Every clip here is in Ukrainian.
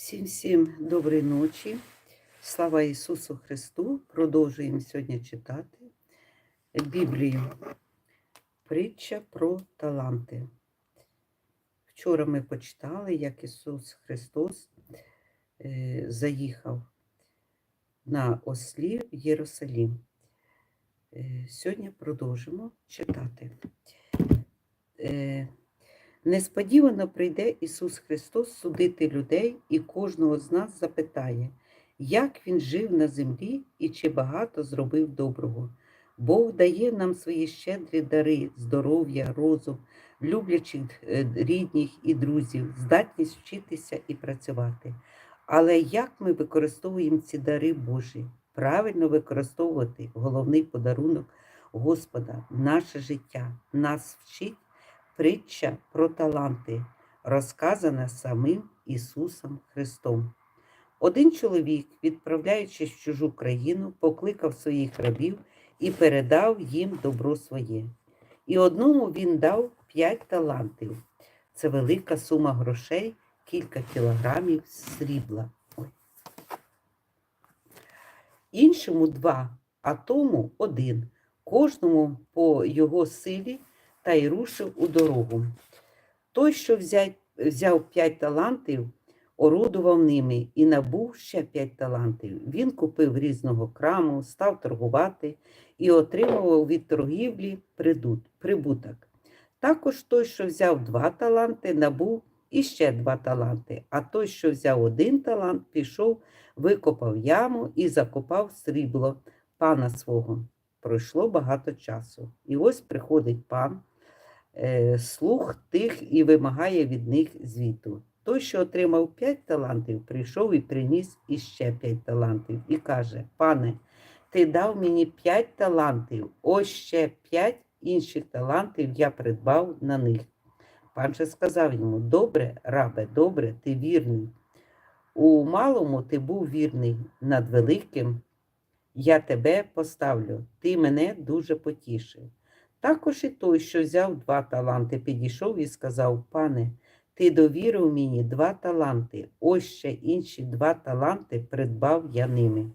Всім всім доброї ночі. Слава Ісусу Христу. Продовжуємо сьогодні читати Біблію. Притча про таланти. Вчора ми почитали, як Ісус Христос е, заїхав на ослі в Єрусалім. Е, Сьогодні продовжимо читати. Несподівано прийде Ісус Христос судити людей, і кожного з нас запитає, як Він жив на землі і чи багато зробив доброго. Бог дає нам свої щедрі дари, здоров'я, розум, люблячих е, рідних і друзів, здатність вчитися і працювати. Але як ми використовуємо ці дари Божі? Правильно використовувати головний подарунок Господа, наше життя, нас вчить притча про таланти, розказана самим Ісусом Христом. Один чоловік, відправляючись в чужу країну, покликав своїх рабів і передав їм добро своє. І одному він дав п'ять талантів. Це велика сума грошей, кілька кілограмів срібла. Іншому два, а тому один, кожному по його силі та й рушив у дорогу. Той, що взяв, п'ять талантів, орудував ними і набув ще п'ять талантів. Він купив різного краму, став торгувати і отримував від торгівлі прибуток. Також той, що взяв два таланти, набув іще два таланти, а той, що взяв один талант, пішов, викопав яму і закопав срібло пана свого. Пройшло багато часу. І ось приходить пан, е, слух тих і вимагає від них звіту. Той, що отримав п'ять талантів, прийшов і приніс іще п'ять талантів і каже: Пане, ти дав мені п'ять талантів, ось ще п'ять інших талантів я придбав на них. Пан же сказав йому: Добре, рабе, добре, ти вірний. У малому ти був вірний, над великим я тебе поставлю, ти мене дуже потішив. Також і той, що взяв два таланти, підійшов і сказав: Пане, ти довірив мені два таланти, ось ще інші два таланти придбав я ними.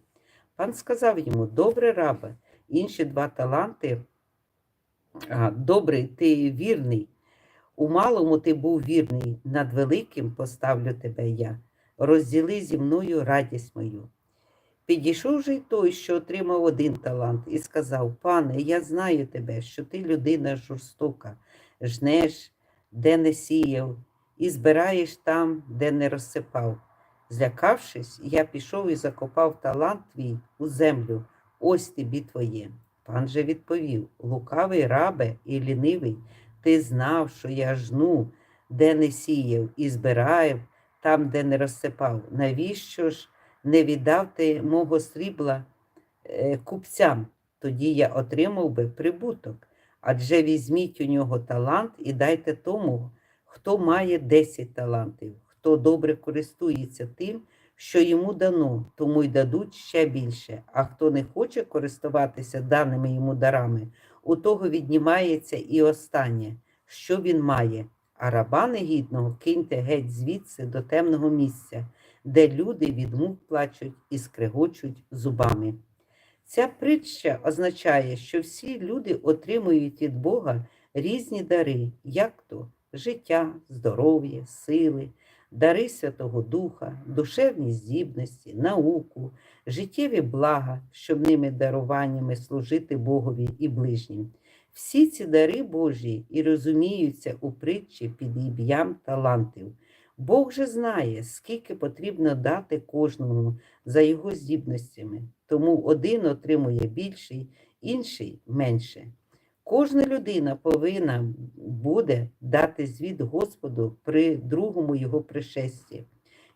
Пан сказав йому: Добре, рабе, інші два таланти, а, добрий, ти вірний. У малому ти був вірний, над великим поставлю тебе я. Розділи зі мною радість мою. Підійшов же й той, що отримав один талант, і сказав: Пане, я знаю тебе, що ти людина жорстока, жнеш, де не сіяв, і збираєш там, де не розсипав. Злякавшись, я пішов і закопав талант твій у землю, ось тобі твоє. Пан же відповів: Лукавий рабе і лінивий, ти знав, що я жну, де не сіяв, і збирав там, де не розсипав. Навіщо ж? Не віддав ти мого срібла е, купцям, тоді я отримав би прибуток. Адже візьміть у нього талант і дайте тому, хто має 10 талантів, хто добре користується тим, що йому дано, тому й дадуть ще більше. А хто не хоче користуватися даними йому дарами, у того віднімається і останнє, що він має. А раба негідного киньте геть звідси до темного місця, де люди від мук плачуть і скрегочуть зубами. Ця притча означає, що всі люди отримують від Бога різні дари, як то життя, здоров'я, сили, дари Святого Духа, душевні здібності, науку, життєві блага, щоб ними даруваннями служити Богові і ближнім. Всі ці дари Божі і розуміються у притчі під ім'ям талантів. Бог же знає, скільки потрібно дати кожному за його здібностями, тому один отримує більший, інший менше. Кожна людина повинна буде дати звіт Господу при другому його пришесті,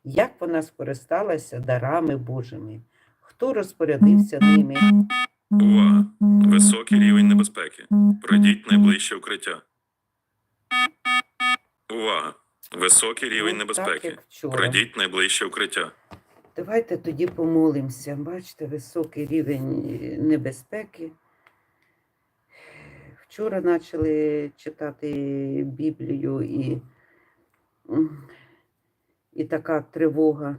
як вона скористалася дарами Божими, хто розпорядився ними. Увага! Високий рівень небезпеки. Пройдіть найближче укриття. Увага! Високий рівень Ну, небезпеки. вчора. Пройдіть найближче укриття. Давайте тоді помолимося. Бачите, високий рівень е, небезпеки. Вчора почали читати Біблію і і така тривога.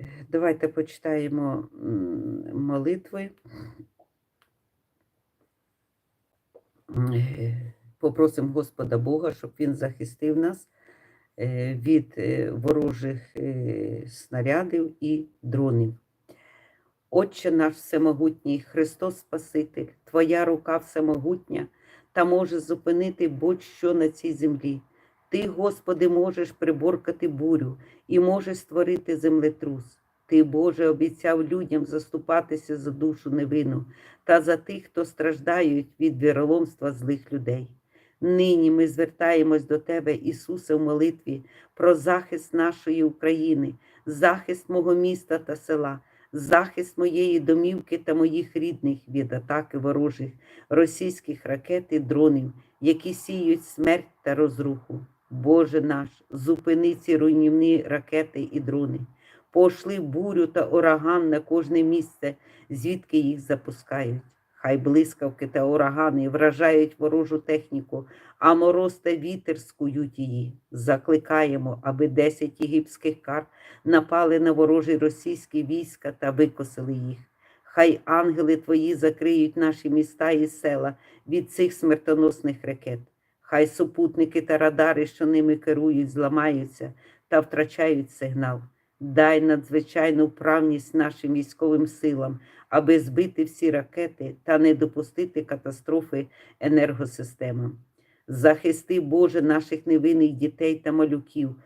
Е, Давайте почитаємо молитви. Попросимо Господа Бога, щоб Він захистив нас е, від е, ворожих е, снарядів і дронів. Отче наш всемогутній, Христос Спаситель, Твоя рука всемогутня та може зупинити будь-що на цій землі. Ти, Господи, можеш приборкати бурю і можеш створити землетрус. Ти, Боже, обіцяв людям заступатися за душу невинну та за тих, хто страждають від віроломства злих людей. Нині ми звертаємось до Тебе, Ісусе, в молитві про захист нашої України, захист мого міста та села, захист моєї домівки та моїх рідних від атаки ворожих російських ракет і дронів, які сіють смерть та розруху. Боже наш, зупини ці руйнівні ракети і дрони. Пошли бурю та ураган на кожне місце, звідки їх запускають. Хай блискавки та урагани вражають ворожу техніку, а мороз та вітер скують її. Закликаємо, аби 10 єгипських кар напали на ворожі російські війська та викосили їх. Хай ангели твої закриють наші міста і села від цих смертоносних ракет. Хай супутники та радари, що ними керують, зламаються та втрачають сигнал. Дай надзвичайну вправність нашим військовим силам, аби збити всі ракети та не допустити катастрофи енергосистемам. Захисти, Боже, наших невинних дітей та малюків,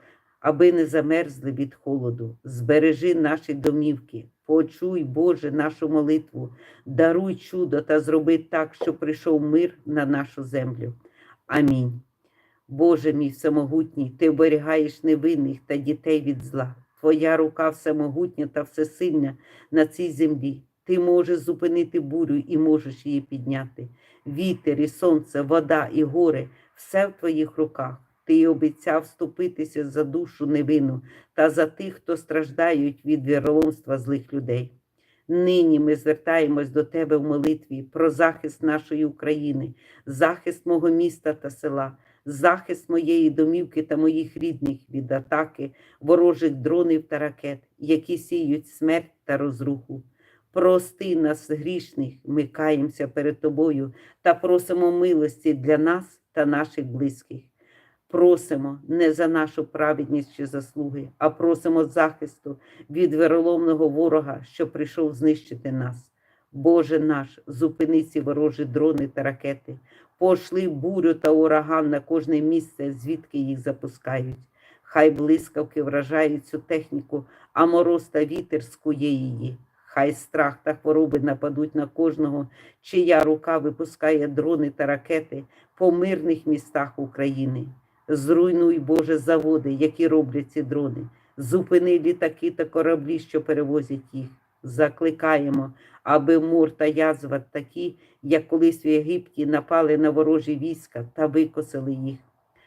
аби не замерзли від холоду. Збережи наші домівки, почуй, Боже, нашу молитву, даруй чудо та зроби так, щоб прийшов мир на нашу землю. Амінь. Боже мій всемогутній, Ти оберігаєш невинних та дітей від зла. Твоя рука всемогутня та всесильна на цій землі. Ти можеш зупинити бурю і можеш її підняти. Вітер і сонце, вода і гори все в твоїх руках. Ти обіцяв вступитися за душу невинну та за тих, хто страждають від віроломства злих людей. Нині ми звертаємось до Тебе в молитві про захист нашої України, захист мого міста та села, захист моєї домівки та моїх рідних від атаки ворожих дронів та ракет, які сіють смерть та розруху. Прости нас, грішних, ми каємося перед Тобою та просимо милості для нас та наших близьких. Просимо не за нашу праведність чи заслуги, а просимо захисту від вероломного ворога, що прийшов знищити нас. Боже наш, зупини ці ворожі дрони та ракети, пошли бурю та ураган на кожне місце, звідки їх запускають. Хай блискавки вражають цю техніку, а мороз та вітер скує її. Хай страх та хвороби нападуть на кожного, чия рука випускає дрони та ракети по мирних містах України. Зруйнуй, Боже, заводи, які роблять ці дрони. Зупини літаки та кораблі, що перевозять їх. Закликаємо, аби мор та язва такі, як колись в Єгипті, напали на ворожі війська та викосили їх.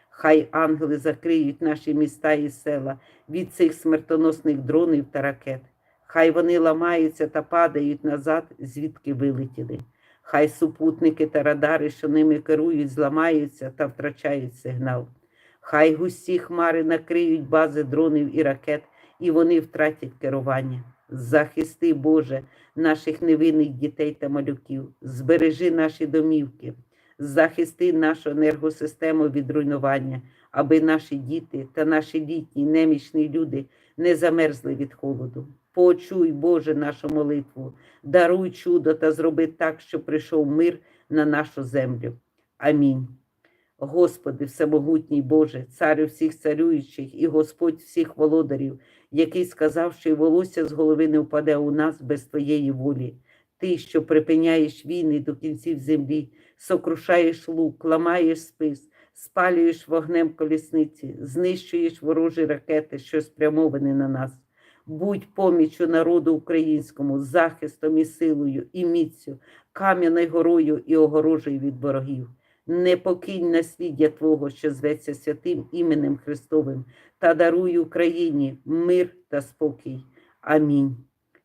Хай ангели закриють наші міста і села від цих смертоносних дронів та ракет. Хай вони ламаються та падають назад, звідки вилетіли. Хай супутники та радари, що ними керують, зламаються та втрачають сигнал. Хай густі хмари накриють бази дронів і ракет, і вони втратять керування. Захисти, Боже, наших невинних дітей та малюків, збережи наші домівки, захисти нашу енергосистему від руйнування, аби наші діти та наші літні немічні люди не замерзли від холоду. Почуй, Боже, нашу молитву, даруй чудо та зроби так, щоб прийшов мир на нашу землю. Амінь. Господи, всемогутній Боже, царю всіх царюючих і Господь всіх володарів, який сказав, що й волосся з голови не впаде у нас без Твоєї волі. Ти, що припиняєш війни до кінців землі, сокрушаєш лук, ламаєш спис, спалюєш вогнем колісниці, знищуєш ворожі ракети, що спрямовані на нас. Будь поміччю народу українському, захистом і силою, і міцю, кам'яною горою і огорожею від ворогів. Не покинь насліддя Твого, що зветься святим іменем Христовим, та даруй Україні мир та спокій. Амінь.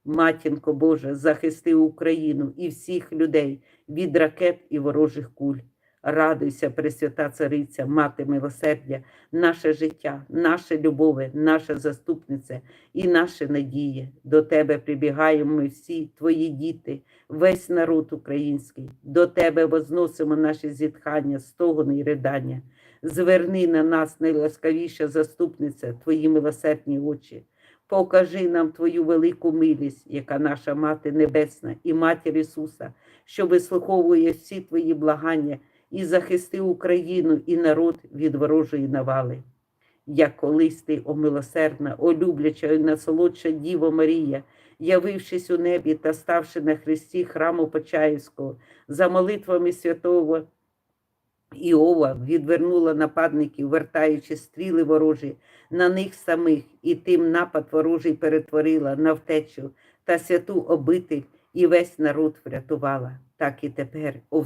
Матінко Божа, захисти Україну і всіх людей від ракет і ворожих куль. Радуйся, Пресвята Цариця, Мати милосердя, наше життя, наше любове, наша заступниця і наша надія. До тебе прибігаємо ми всі, твої діти, весь народ український. До тебе возносимо наші зітхання, стогони й ридання. Зверни на нас, найласкавіша заступниця, твої милосердні очі. Покажи нам Твою велику милість, яка наша Мати Небесна і Матір Ісуса, що вислуховує всі Твої благання і захисти Україну і народ від ворожої навали. Як колись ти, о милосердна, о любляча і насолодша Діво Марія, явившись у небі та ставши на хресті храму Почаївського, за молитвами святого Іова відвернула нападників, вертаючи стріли ворожі на них самих, і тим напад ворожий перетворила на втечу та святу обитель і весь народ врятувала. Так і тепер, о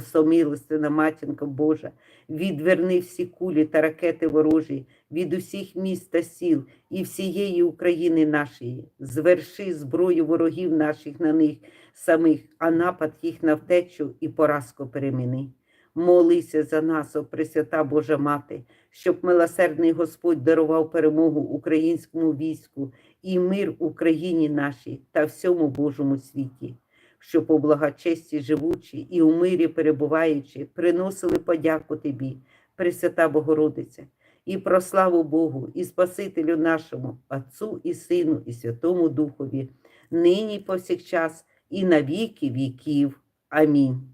матінко Божа, відверни всі кулі та ракети ворожі від усіх міст та сіл і всієї України нашої. Зверши зброю ворогів наших на них самих, а напад їх на втечу і поразку переміни. Молися за нас, о Пресвята Божа Мати, щоб милосердний Господь дарував перемогу українському війську і мир Україні нашій та всьому Божому світі, щоб у благочесті живучі і у мирі перебуваючи, приносили подяку Тобі, Пресвята Богородиця, і про славу Богу, і Спасителю нашому, Отцу і Сину, і Святому Духові, нині повсякчас, і на віки віків. Амінь.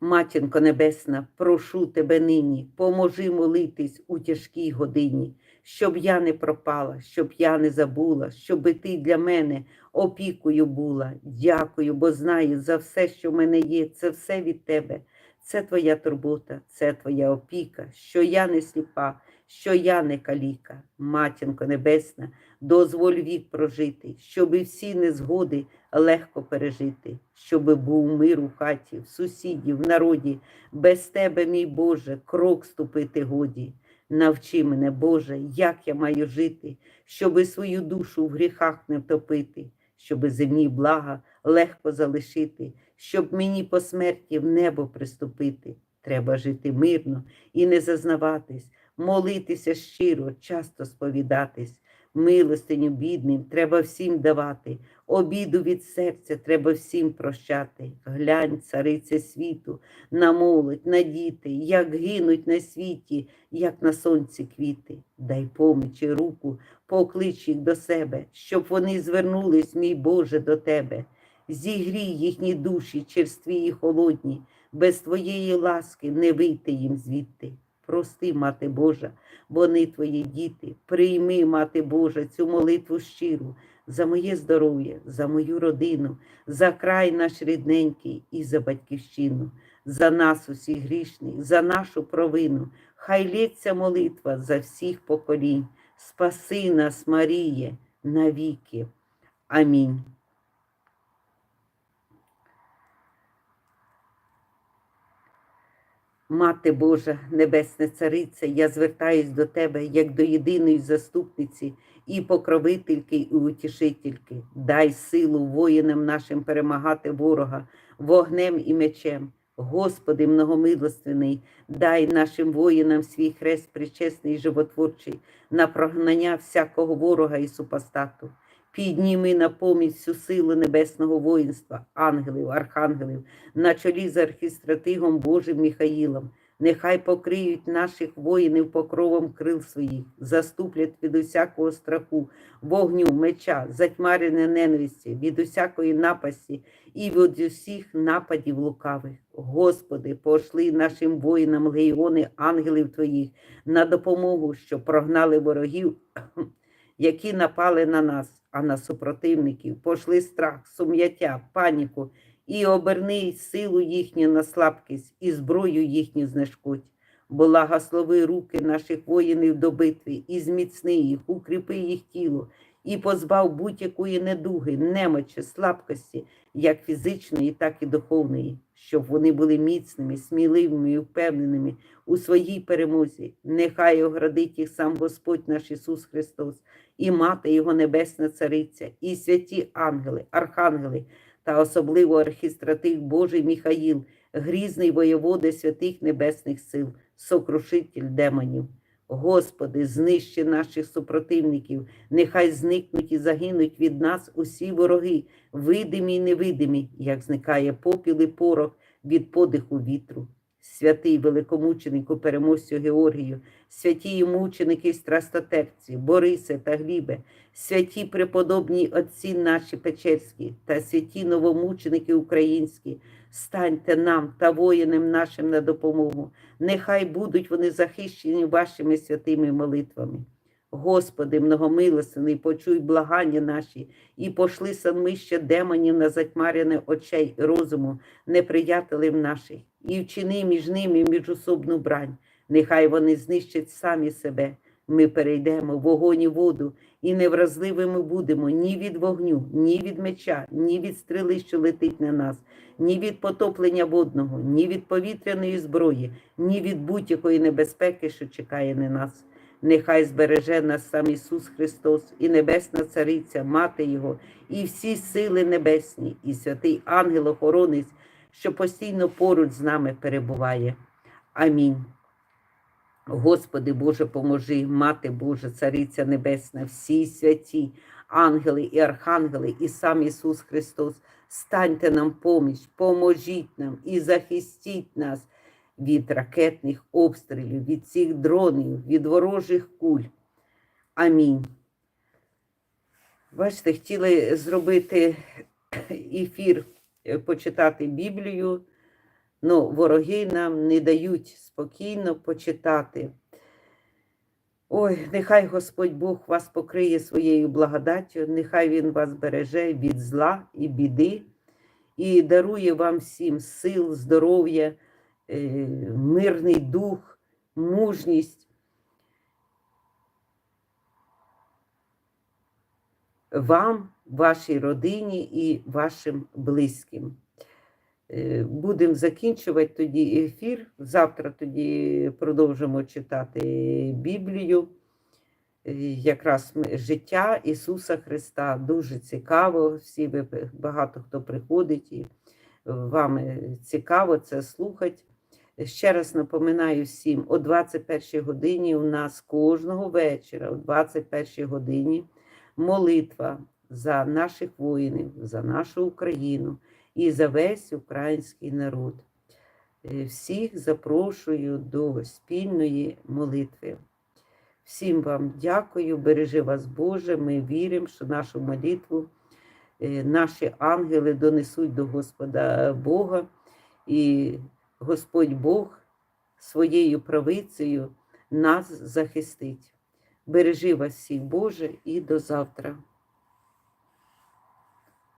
Матінко Небесна, прошу тебе нині, поможи молитись у тяжкій годині, щоб я не пропала, щоб я не забула, щоби ти для мене опікою була. Дякую, бо знаю за все, що в мене є, це все від тебе. Це твоя турбота, це твоя опіка, що я не сліпа, що я не каліка. Матінко Небесна, дозволь вік прожити, щоби всі незгоди легко пережити, щоби був мир у хаті, в сусідів, в народі, без тебе, мій Боже, крок ступити годі. Навчи мене, Боже, як я маю жити, щоби свою душу в гріхах не втопити, щоби земні блага легко залишити, щоб мені по смерті в небо приступити. Треба жити мирно і не зазнаватись, молитися щиро, часто сповідатись. Милостиню бідним треба всім давати, обіду від серця треба всім прощати. Глянь, царице світу, на молодь, на діти, як гинуть на світі, як на сонці квіти. Дай помічі руку, поклич їх до себе, щоб вони звернулись, мій Боже, до тебе. Зігрій їхні душі черстві і холодні, без твоєї ласки не вийти їм звідти. Прости, Мати Божа, вони твої діти. Прийми, Мати Божа, цю молитву щиру за моє здоров'я, за мою родину, за край наш рідненький і за батьківщину, за нас усіх грішних, за нашу провину. Хай лється молитва за всіх поколінь. Спаси нас, Маріє, навіки. Амінь. Мати Божа, Небесна Цариця, я звертаюсь до Тебе як до єдиної заступниці і покровительки, і утішительки. Дай силу воїнам нашим перемагати ворога вогнем і мечем. Господи, многомилостивний, дай нашим воїнам свій хрест причесний і животворчий на прогнання всякого ворога і супостату. Підніми на поміч всю силу небесного воїнства, ангелів, архангелів, на чолі з архістратигом Божим Міхаїлом. Нехай покриють наших воїнів покровом крил своїх, заступлять від усякого страху, вогню, меча, затьмарене ненависті, від усякої напасті і від усіх нападів лукавих. Господи, пошли нашим воїнам легіони ангелів Твоїх на допомогу, що прогнали ворогів, які напали на нас, а на супротивників. Пошли страх, сум'яття, паніку. І оберни силу їхню на слабкість і зброю їхню знешкодь. Благослови руки наших воїнів до битви, і зміцни їх, укріпи їх тіло, і позбав будь-якої недуги, немочі, слабкості, як фізичної, так і духовної, щоб вони були міцними, сміливими і впевненими у своїй перемозі. Нехай оградить їх сам Господь наш Ісус Христос, і Мати Його Небесна Цариця, і святі ангели, архангели, та особливо архістратих Божий Міхаїл, грізний воєводе святих небесних сил, сокрушитель демонів. Господи, знищи наших супротивників, нехай зникнуть і загинуть від нас усі вороги, видимі й невидимі, як зникає попіл і порох від подиху вітру. Святий великомученику переможцю Георгію, святі мученики й страстотерпці, Борисе та Глібе, святі преподобні отці наші Печерські та святі новомученики українські, станьте нам та воїнам нашим на допомогу. Нехай будуть вони захищені вашими святими молитвами. Господи, многомилостивний, почуй благання наші і пошли санмище демонів на затьмаряне очей розуму, неприятелів наших, і вчини між ними міжособну брань. Нехай вони знищать самі себе. Ми перейдемо вогонь і воду, і невразливими будемо ні від вогню, ні від меча, ні від стріли, що летить на нас, ні від потоплення водного, ні від повітряної зброї, ні від будь-якої небезпеки, що чекає на нас. Нехай збереже нас сам Ісус Христос, і Небесна Цариця, Мати Його, і всі сили небесні, і святий ангел-охоронець, що постійно поруч з нами перебуває. Амінь. Господи Боже, поможи, Мати Божа, Цариця Небесна, всі святі, ангели і архангели, і сам Ісус Христос, станьте нам поміч, поможіть нам і захистіть нас від ракетних обстрілів, від цих дронів, від ворожих куль. Амінь. Бачите, хотіли зробити ефір, почитати Біблію. Ну, вороги нам не дають спокійно почитати. Ой, нехай Господь Бог вас покриє своєю благодаттю, нехай Він вас береже від зла і біди і дарує вам всім сил, здоров'я, е, мирний дух, мужність. Вам, вашій родині і вашим близьким. Е, Будемо закінчувати тоді ефір. Завтра тоді продовжимо читати Біблію. Е, Якраз життя Ісуса Христа дуже цікаво. Всі ви багато хто приходить і вам е, цікаво це слухати. Ще раз напоминаю всім, о 21 годині у нас кожного вечора, о 21 годині, молитва за наших воїнів, за нашу Україну і за весь український народ. Е, Всіх запрошую до спільної молитви. Всім вам дякую, бережи вас Боже. Ми віримо, що нашу молитву е, наші ангели донесуть до Господа Бога, і Господь Бог своєю правицею нас захистить. Бережи вас всіх, Боже, і до завтра.